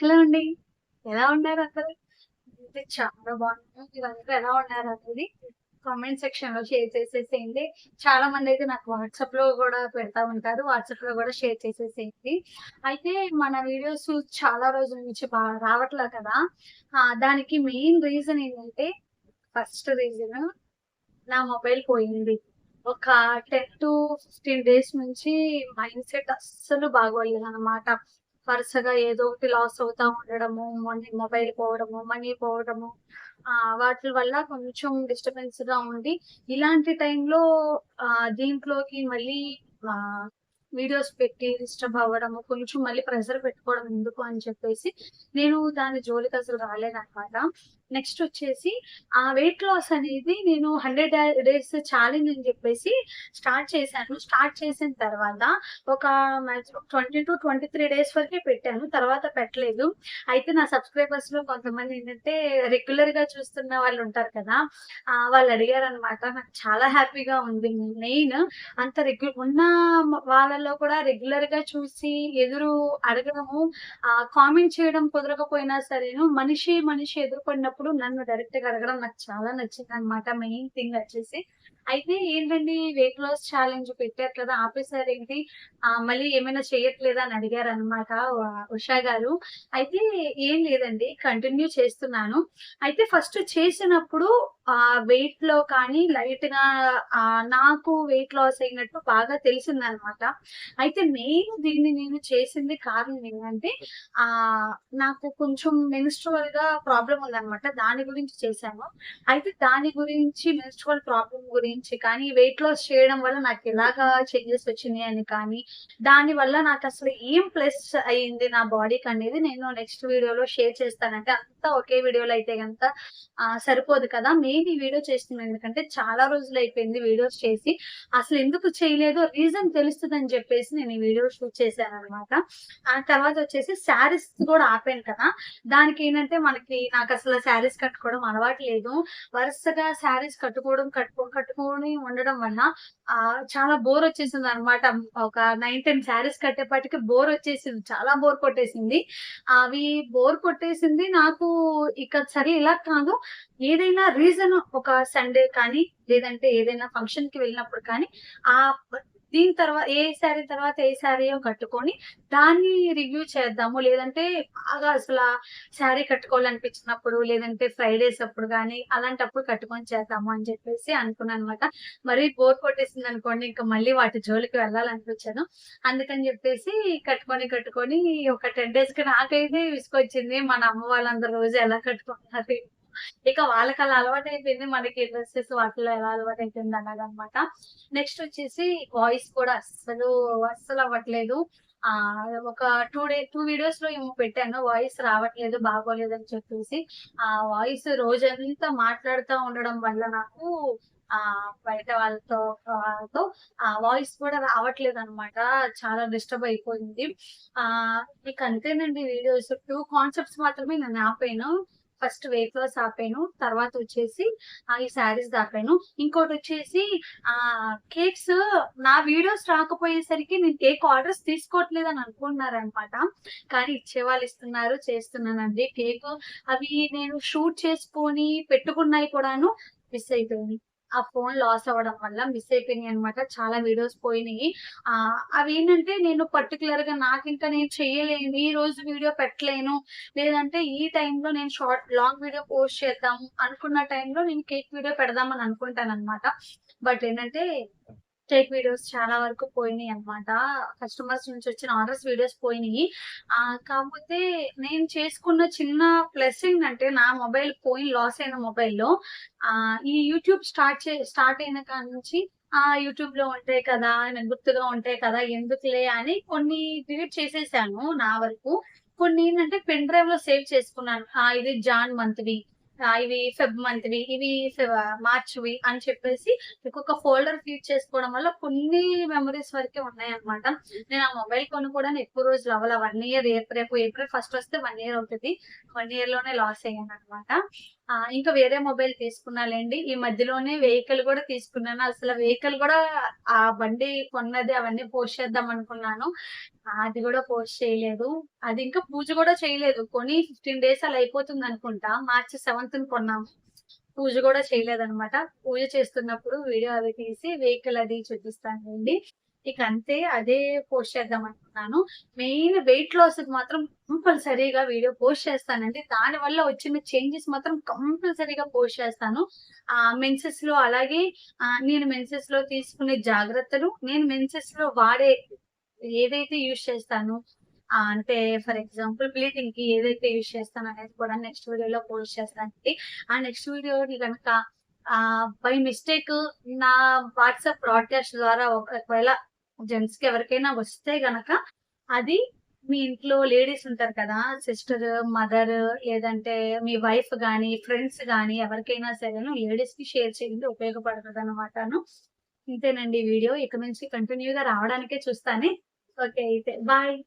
Hello అండి? ఎలా ఉన్నారు అందరు? అయితే చాలా బాగున్నాను మీరందరూ ఎలా ఉన్నారు అనేది కామెంట్ సెక్షన్లో షేర్ చేసేసేయండి. చాలా మంది అయితే నాకు వాట్సాప్లో కూడా పెడతా ఉంటారు. వాట్సాప్లో కూడా షేర్ చేసేసేయండి. అయితే మన వీడియోస్ చాలా రోజుల నుంచి బాగా రావట్లే కదా? దానికి మెయిన్ రీజన్ ఏంటంటే ఫస్ట్ రీజన్ నా మొబైల్ పోయింది. ఒక టెన్ టు ఫిఫ్టీన్ డేస్ నుంచి మైండ్ సెట్ అస్సలు బాగోలేదు అనమాట వరుసగా ఏదో ఒకటి లాస్ అవుతా ఉండడము మనీ మొబైల్ పోవడము మనీ పోవడము ఆ వాటి వల్ల కొంచెం డిస్టర్బెన్స్గా ఉండి ఇలాంటి టైంలో ఆ దీంట్లోకి మళ్ళీ వీడియోస్ పెట్టి డిస్టర్బ్ అవ్వడము కొంచెం మళ్ళీ ప్రెషర్ పెట్టుకోవడం ఎందుకు అని చెప్పేసి నేను దాని జోలికి అసలు రాలేదన్నమాట. నెక్స్ట్ వచ్చేసి ఆ వెయిట్ లాస్ అనేది నేను హండ్రెడ్ డేస్ ఛాలెంజ్ అని చెప్పేసి స్టార్ట్ చేశాను. స్టార్ట్ చేసిన తర్వాత ఒక twenty to twenty three days వరకే పెట్టాను. తర్వాత పెట్టలేదు. అయితే నా సబ్స్క్రైబర్స్లో కొంతమంది ఏంటంటే రెగ్యులర్గా చూస్తున్న వాళ్ళు ఉంటారు కదా వాళ్ళు అడిగారు అనమాట నాకు చాలా హ్యాపీగా ఉంది. మెయిన్ అంత రెగ్యులర్ ఉన్న వాళ్ళ వాళ్ళలో కూడా రెగ్యులర్గా చూసి ఎదురు అడగడము ఆ కామెంట్ చేయడం కుదరకపోయినా సరేను మనిషి మనిషి ఎదుర్కొన్నప్పుడు నన్ను డైరెక్ట్గా అడగడం నాకు చాలా నచ్చింది అనమాట మెయిన్ థింగ్ వచ్చేసి అయితే ఏంటండి వెయిట్ లాస్ ఛాలెంజ్ పెట్టారు కదా ఆపేసారు ఏంటి మళ్ళీ ఏమైనా చేయట్లేదా అని అడిగారు అనమాట ఉషా గారు. అయితే ఏం లేదండి కంటిన్యూ చేస్తున్నాను. అయితే ఫస్ట్ చేసినప్పుడు ఆ వెయిట్లో కానీ లైట్గా నాకు వెయిట్ లాస్ అయినట్టు బాగా తెలిసింది అనమాట అయితే మెయిన్ దీన్ని నేను చేసింది కారణం ఏంటంటే ఆ నాకు కొంచెం మెన్స్ట్రువల్గా ప్రాబ్లం ఉందనమాట దాని గురించి చేశాను. అయితే దాని గురించి మెన్స్ట్రువల్ ప్రాబ్లం గురించి కానీ వెయిట్ లాస్ చేయడం వల్ల నాకు ఎలాగా చేంజెస్ వచ్చినాయి అని కానీ దాని వల్ల నాకు అసలు ఏం ప్లస్ అయ్యింది నా బాడీకి అనేది నేను నెక్స్ట్ వీడియోలో షేర్ చేస్తానంటే అంతా ఒకే వీడియోలో అయితే కనుక సరిపోదు కదా. మెయిన్ ఈ వీడియో చేస్తున్నాను ఎందుకంటే చాలా రోజులు అయిపోయింది వీడియోస్ చేసి. అసలు ఎందుకు చేయలేదో రీజన్ తెలుస్తుందని చెప్పేసి నేను ఈ వీడియో షూట్ చేశాను అనమాట ఆ తర్వాత వచ్చేసి శారీస్ కూడా ఆపాను కదా. దానికి ఏంటంటే మనకి నాకు అసలు శారీస్ కట్టుకోవడం అలవాటు లేదు. వరుసగా శారీస్ కట్టుకోవడం కట్టుకో కట్టుకొని ఉండడం వల్ల ఆ చాలా బోర్ వచ్చేసింది అనమాట ఒక నైన్ టెన్ శారీస్ కట్టేపాటికి బోర్ వచ్చేసింది. చాలా బోర్ కొట్టేసింది. అవి బోర్ కొట్టేసింది నాకు ఇక సరే ఇలా కాదు. ఏదైనా రీజన్ ఒక సండే కానీ లేదంటే ఏదైనా ఫంక్షన్కి వెళ్ళినప్పుడు కానీ ఆ దీని తర్వాత ఏ శారీ తర్వాత ఏ శారీయో కట్టుకొని దాన్ని రివ్యూ చేద్దాము. లేదంటే బాగా అసలు శారీ కట్టుకోవాలనిపించినప్పుడు లేదంటే ఫ్రైడేస్ అప్పుడు కానీ అలాంటప్పుడు కట్టుకొని చేద్దాము అని చెప్పేసి అనుకున్నాను అనమాట మరి బోర్ కొట్టేసింది అనుకోండి ఇంకా మళ్ళీ వాటి జోలికి వెళ్ళాలనిపించాను అందుకని చెప్పేసి కట్టుకొని కట్టుకొని ఒక టెన్ డేస్కి నాకైతే విసుకొచ్చింది మన అమ్మ వాళ్ళందరూ రోజు ఎలా కట్టుకుంటున్నారు ఇక వాళ్ళకి అలా అలవాటు అయిపోయింది మనకి డ్రెస్సెస్ వాటిలో ఎలా అలవాటు అయిపోయింది అన్నది అనమాట నెక్స్ట్ వచ్చేసి వాయిస్ కూడా అస్సలు అస్సలు అవ్వట్లేదు. ఆ ఒక టూ డే టూ వీడియోస్లో ఏమో పెట్టాను. వాయిస్ రావట్లేదు బాగోలేదు అని చెప్పేసి. ఆ వాయిస్ రోజంతా మాట్లాడుతూ ఉండడం వల్ల నాకు ఆ బయట వాళ్ళతో వాళ్ళతో ఆ వాయిస్ కూడా రావట్లేదు అనమాట చాలా డిస్టర్బ్ అయిపోయింది. ఆ ఇక అంతేనండి వీడియోస్. టూ కాన్సెప్ట్స్ మాత్రమే నేను ఆపాను. ఫస్ట్ వెయిట్ లాస్ ఆపాను తర్వాత వచ్చేసి ఆ, ఈ శారీస్ దాపాను. ఇంకోటి వచ్చేసి ఆ కేక్స్ నా వీడియోస్ రాకపోయేసరికి నేను కేక్ ఆర్డర్స్ తీసుకోవట్లేదు అని అనుకుంటున్నారనమాట కానీ ఇచ్చే వాళ్ళు ఇస్తున్నారు చేస్తున్నానండి. కేక్ అవి నేను షూట్ చేసుకొని పెట్టుకున్నాయి కూడాను మిస్ అయిపోయింది ఆ ఫోన్ లాస్ అవ్వడం వల్ల మిస్ అయిపోయినాయి అనమాట చాలా వీడియోస్ పోయినాయి. ఆ అవి ఏంటంటే నేను పర్టికులర్గా నాకు ఇంకా నేను చేయలేను ఈ రోజు వీడియో పెట్టలేను. లేదంటే ఈ టైంలో నేను షార్ట్ లాంగ్ వీడియో పోస్ట్ చేద్దాం అనుకున్న టైంలో నేను కేక్ వీడియో పెడదామని అనుకుంటాను అనమాట బట్ ఏంటంటే టేక్ వీడియోస్ చాలా వరకు పోయినాయి అనమాట కస్టమర్స్ నుంచి వచ్చిన ఆర్డర్స్ వీడియోస్ పోయినాయి. ఆ కాకపోతే నేను చేసుకున్న చిన్న ప్లస్ ఏంటంటే నా మొబైల్ పోయి లాస్ అయిన మొబైల్లో ఆ ఈ యూట్యూబ్ స్టార్ట్ చే స్టార్ట్ అయిన కాడ నుంచి ఆ యూట్యూబ్లో ఉంటాయి కదా గుర్తుగా ఉంటాయి కదా ఎందుకులే అని కొన్ని డిలీట్ చేసేసాను నా వరకు. కొన్ని ఏంటంటే పెన్ డ్రైవ్లో సేవ్ చేసుకున్నాను. ఆ ఇది జాన్ మంత్వి. ఇవి ఫెబ్ మంత్వి ఇవి మార్చ్వి అని చెప్పేసి ఒక్కొక్క ఫోల్డర్ ఫీడ్ చేసుకోవడం వల్ల కొన్ని మెమరీస్ వరకే ఉన్నాయి అనమాట నేను ఆ మొబైల్ కొనుక్కోవడానికి ఎక్కువ రోజులు అవ్వాలి. వన్ ఇయర్ రేపు రేపు ఏప్రిల్ ఫస్ట్ వస్తే వన్ ఇయర్ అవుతుంది. వన్ ఇయర్లోనే లాస్ అయ్యాను అనమాట ఇంకా వేరే మొబైల్ తీసుకున్నాలేండి. ఈ మధ్యలోనే వెహికల్ కూడా తీసుకున్నాను. అసలు వెహికల్ కూడా ఆ బండి కొన్నది అవన్నీ పోస్ట్ చేద్దాం అనుకున్నాను. అది కూడా పోస్ట్ చేయలేదు. అది ఇంకా పూజ కూడా చేయలేదు. కొని ఫిఫ్టీన్ డేస్ అలా అయిపోతుంది అనుకుంటా. మార్చి సెవెంత్ కొన్నాము పూజ కూడా చేయలేదు అనమాట పూజ చేస్తున్నప్పుడు వీడియో అవి తీసి వెహికల్ అది చూపిస్తానండి ఇక అంతే అదే పోస్ట్ చేద్దాం అనుకున్నాను. మెయిన్ వెయిట్ లాస్ మాత్రం కంపల్సరీగా వీడియో పోస్ట్ చేస్తానండి. దాని వల్ల వచ్చిన చేంజెస్ మాత్రం కంపల్సరీగా పోస్ట్ చేస్తాను. ఆ మెన్సెస్లో అలాగే నేను మెన్సెస్లో తీసుకునే జాగ్రత్తలు నేను మెన్సెస్లో వాడే ఏదైతే యూజ్ చేస్తాను అంటే ఫర్ ఎగ్జాంపుల్ బ్లీడింగ్కి ఏదైతే యూజ్ చేస్తాను అనేది కూడా నెక్స్ట్ వీడియోలో పోస్ట్ చేస్తానండి. ఆ నెక్స్ట్ వీడియో కనుక ఆ బై మిస్టేక్ నా వాట్సాప్ బ్రాడ్కాస్ట్ ద్వారా ఒకవేళ జెంట్స్కి ఎవరికైనా వస్తే గనక అది మీ ఇంట్లో లేడీస్ ఉంటారు కదా సిస్టర్ మదర్ లేదంటే మీ వైఫ్ గానీ ఫ్రెండ్స్ గానీ ఎవరికైనా సరే లేడీస్కి షేర్ చేయండి ఉపయోగపడుతుంది అనమాటను ఇంతేనండి వీడియో. ఇక నుంచి కంటిన్యూగా రావడానికే చూస్తానే. ఓకే అయితే బాయ్